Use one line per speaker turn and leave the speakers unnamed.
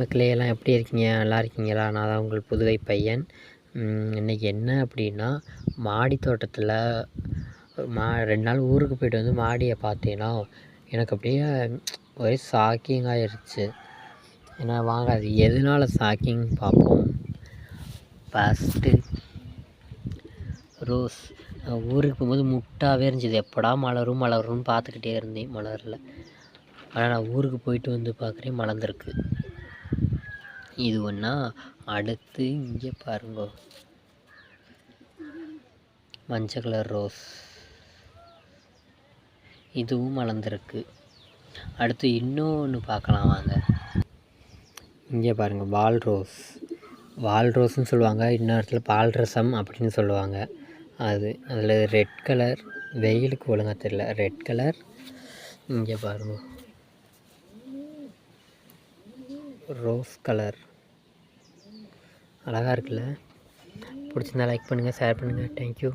மக்களே எல்லாம் எப்படி இருக்கீங்க நல்லா இருக்கீங்களா நான் தான் உங்கள் புதுவை பையன் இன்றைக்கி என்ன அப்படின்னா மாடி தோட்டத்தில் மா ரெண்டு நாள் ஊருக்கு போய்ட்டு வந்து மாடியை பார்த்தீங்கன்னா எனக்கு அப்படியே ஒரே ஷாக்கிங் ஆகிடுச்சு ஏன்னா வாங்க அது எதனால் சாக்கிங் பார்ப்போம் ஃபஸ்ட்டு ரோஸ் ஊருக்கு போகும்போது முட்டாகவே இருந்துச்சு எப்படா மலரும் மலரும்னு பார்த்துக்கிட்டே இருந்தேன் மலரில் ஆனால் நான் ஊருக்கு போயிட்டு வந்து பார்க்குறேன் மலர்ந்துருக்கு இது ஒன்றா அடுத்து இங்கே பாருங்க மஞ்சள் கலர் ரோஸ் இதுவும் வளர்ந்துருக்கு அடுத்து இன்னொன்று பார்க்கலாம் வாங்க இங்கே பாருங்கள் வால் ரோஸ் வால் ரோஸ்ன்னு சொல்லுவாங்க இன்னொரு இடத்துல பால் ரசம் அப்படின்னு சொல்லுவாங்க அது அதில் ரெட் கலர் வெயிலுக்கு ஒழுங்காக தெரியல ரெட் கலர் இங்கே பாருங்கள் ரோஸ் கலர் அழகாக இருக்குல்ல பிடிச்சிருந்தா லைக் பண்ணுங்கள் ஷேர் பண்ணுங்கள் தேங்க்யூ